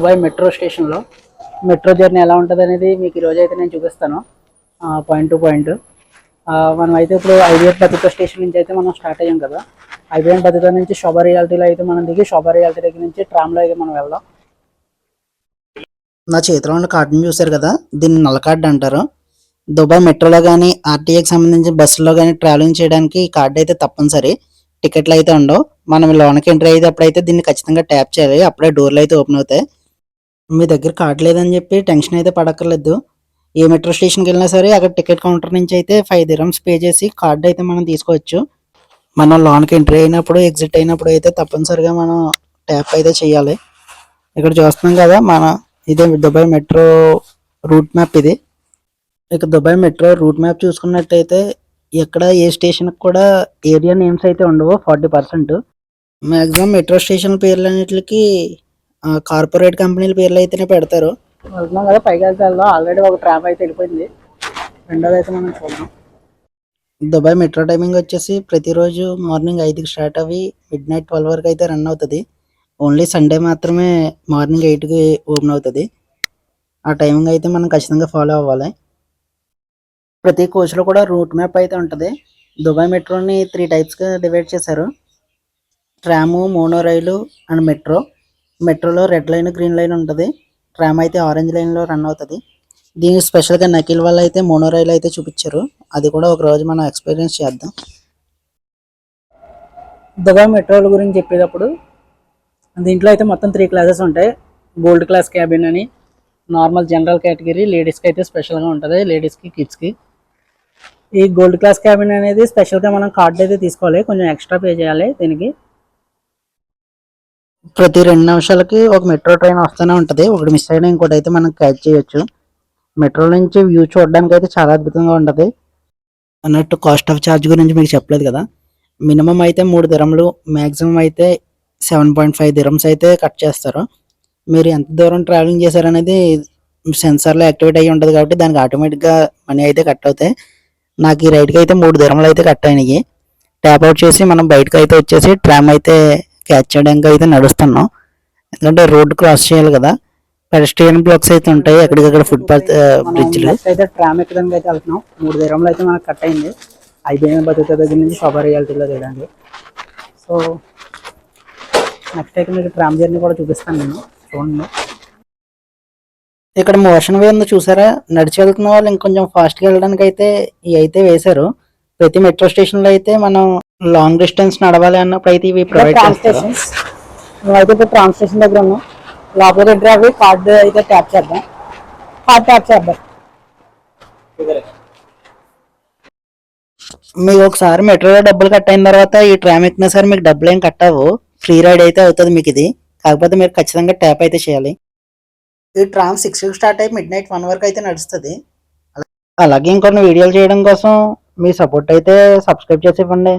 Dubai metro స్టేషన్లో. Metro journey ఎలా ఉంటుంది అనేది మీకు ఈరోజు అయితే నేను చూపిస్తాను. పాయింట్ టు పాయింట్ మనం అయితే ఇప్పుడు ఐబిఎన్ బతిక స్టేషన్ నుంచి అయితే మనం స్టార్ట్ అయ్యాం కదా. ఐబిఎన్ బతిక నుంచి శోభా రియాలిటీలో అయితే మనం దిగి శోభా రియాలిటీ దగ్గర నుంచి ట్రామ్లో అయితే మనం వెళ్దాం. నా చేతిలో ఉన్న కార్డుని చూశారు కదా? దీన్ని నల్ల కార్డు అంటారు. దుబాయ్ మెట్రోలో కానీ ఆర్టీఏకి సంబంధించిన బస్సులో కానీ ట్రావెలింగ్ చేయడానికి ఈ కార్డు అయితే తప్పనిసరి. టికెట్లు అయితే ఉండవు. మనం లోనకి ఎంట్రీ అయితే అప్పుడైతే దీన్ని ఖచ్చితంగా ట్యాప్ చేయాలి. అప్పుడే డోర్లు అయితే ఓపెన్ అవుతాయి. మీ దగ్గర కార్డు లేదని చెప్పి టెన్షన్ అయితే పడక్కర్లేదు. ఏ మెట్రో స్టేషన్కి వెళ్ళినా సరే అక్కడ టికెట్ కౌంటర్ నుంచి అయితే ఫైవ్ దిరమ్స్ పే చేసి కార్డు అయితే మనం తీసుకోవచ్చు. మనం లోన్కి ఎంట్రీ అయినప్పుడు ఎగ్జిట్ అయినప్పుడు అయితే తప్పనిసరిగా మనం ట్యాప్ అయితే చేయాలి. ఇక్కడ చూస్తున్నాం కదా మన ఇదే దుబాయ్ మెట్రో రూట్ మ్యాప్ ఇది. ఇక దుబాయ్ మెట్రో రూట్ మ్యాప్ చూసుకున్నట్టయితే ఎక్కడ ఏ స్టేషన్కి కూడా ఏరియా నేమ్స్ అయితే ఉండవు forty percent maximum metro station పేర్లు అన్నిటికి కార్పొరేట్ కంపెనీల పేర్లు అయితేనే పెడతారు. వెళ్తున్నాం కదా పైకి వెళ్తే వెళ్దాం. ఆల్రెడీ ఒక ట్రామ్ అయితే వెళ్ళిపోయింది. రెండోది అయితే మనం చూద్దాం. దుబాయ్ మెట్రో టైమింగ్ వచ్చేసి ప్రతిరోజు మార్నింగ్ ఐదుకి స్టార్ట్ అవ్వి మిడ్ నైట్ ట్వెల్వ్ వరకు అయితే రన్ అవుతుంది. ఓన్లీ సండే మాత్రమే మార్నింగ్ ఎయిట్కి ఓపెన్ అవుతుంది. ఆ టైమింగ్ అయితే మనం ఖచ్చితంగా ఫాలో అవ్వాలి. ప్రతి కోచ్లో కూడా రూట్ మ్యాప్ అయితే ఉంటుంది. దుబాయ్ మెట్రోని త్రీ టైప్స్గా డివైడ్ చేశారు. Tram monorail and metro. మెట్రోలో రెడ్ లైన్ గ్రీన్ లైన్ ఉంటుంది. ట్రామ్ అయితే ఆరెంజ్ లైన్లో రన్ అవుతుంది. దీనికి స్పెషల్గా నకిల్ వల్ల అయితే మోనోరైలో అయితే చూపించారు. అది కూడా ఒక రోజు మనం ఎక్స్పీరియన్స్ చేద్దాం. దుబాయ్ మెట్రోల గురించి చెప్పేటప్పుడు దీంట్లో అయితే మొత్తం త్రీ క్లాసెస్ ఉంటాయి. గోల్డ్ క్లాస్ క్యాబిన్ అని నార్మల్ జనరల్ కేటగిరీ లేడీస్కి అయితే స్పెషల్గా ఉంటుంది. లేడీస్కి కిడ్స్కి ఈ గోల్డ్ క్లాస్ క్యాబిన్ అనేది స్పెషల్గా మనం కార్డు అయితే తీసుకోవాలి. కొంచెం ఎక్స్ట్రా పే చేయాలి దీనికి. ప్రతి రెండు నిమిషాలకి ఒక మెట్రో ట్రైన్ వస్తూనే ఉంటుంది. ఒకటి మిస్ అయినా ఇంకోటి అయితే మనం క్యాచ్ చేయొచ్చు. మెట్రో నుంచి వ్యూ చూడడానికి అయితే చాలా అద్భుతంగా ఉంటుంది. అన్నట్టు కాస్ట్ ఆఫ్ ఛార్జ్ గురించి మీకు చెప్పలేదు కదా. మినిమం అయితే మూడు దిరములు మ్యాక్సిమం అయితే సెవెన్ పాయింట్ ఫైవ్ దిరమ్స్ అయితే కట్ చేస్తారు. మీరు ఎంత దూరం ట్రావెలింగ్ చేశారనేది సెన్సార్లో యాక్టివేట్ అయ్యి ఉంటుంది కాబట్టి దానికి ఆటోమేటిక్గా మనీ అయితే కట్ అవుతాయి. నాకు ఈ రైడ్కి అయితే మూడు దిరములు అయితే కట్ అయినాయి. ట్యాప్ అవుట్ చేసి మనం బయటకు అయితే వచ్చేసి ట్రామ్ అయితే క్యాచ్ చేయడానికి అయితే నడుస్తున్నాం. ఎందుకంటే రోడ్ క్రాస్ చేయాలి కదా. పెడస్ట్రియన్ బ్లాక్స్ అయితే ఉంటాయి. ఎక్కడికక్కడ ఫుట్పాత్ బ్రిడ్జ్లు నెక్స్ట్ అయితే ట్రామ్ ఎక్కడానికి అయితే వెళ్తున్నాం. మూడు దూరంలో అయితే మనకు కట్ అయింది. ఐబీఎం బతుక దగ్గర నుంచి శోభా రియాలిటీలో తీయడానికి సో నెక్స్ట్ అయితే మీకు ట్రామ్ జర్నీ కూడా చూపిస్తాను నేను. చూడండి. ఇక్కడ మోషన్ వే ఉందో చూసారా? నడిచి వెళ్తున్న వాళ్ళు ఇంకొంచెం ఫాస్ట్గా వెళ్ళడానికి అయితే ఇవి అయితే వేశారు. ప్రతి మెట్రో స్టేషన్లో అయితే మనం లాంగ్ డిస్టెన్స్ నడవాలి అన్నప్పుడు అయితే ఇవి ప్రొవైడ్ మేమైతే ఇప్పుడు ట్రామ్ స్టేషన్ దగ్గర ఉన్నాం. లోపల దగ్గర అవి కార్డు అయితే ట్యాప్ చేద్దాం. కార్డ్ ట్యాప్ చేద్దాం. మీకు ఒకసారి మెట్రోలో డబ్బులు కట్ అయిన తర్వాత ఈ ట్రామ్ ఎక్కినా సరే మీకు డబ్బులు ఏం కట్ అవ్వు. ఫ్రీ రైడ్ అయితే అవుతుంది మీకు ఇది. కాకపోతే మీరు ఖచ్చితంగా ట్యాప్ అయితే చేయాలి. ఈ ట్రామ్ సిక్స్ స్టార్ట్ అయ్యి మిడ్ నైట్ వన్ వరకు అయితే నడుస్తుంది. అలాగే ఇంకొన్ని వీడియోలు చేయడం కోసం మీ సపోర్ట్ అయితే సబ్స్క్రైబ్ చేసి ఇవ్వండి.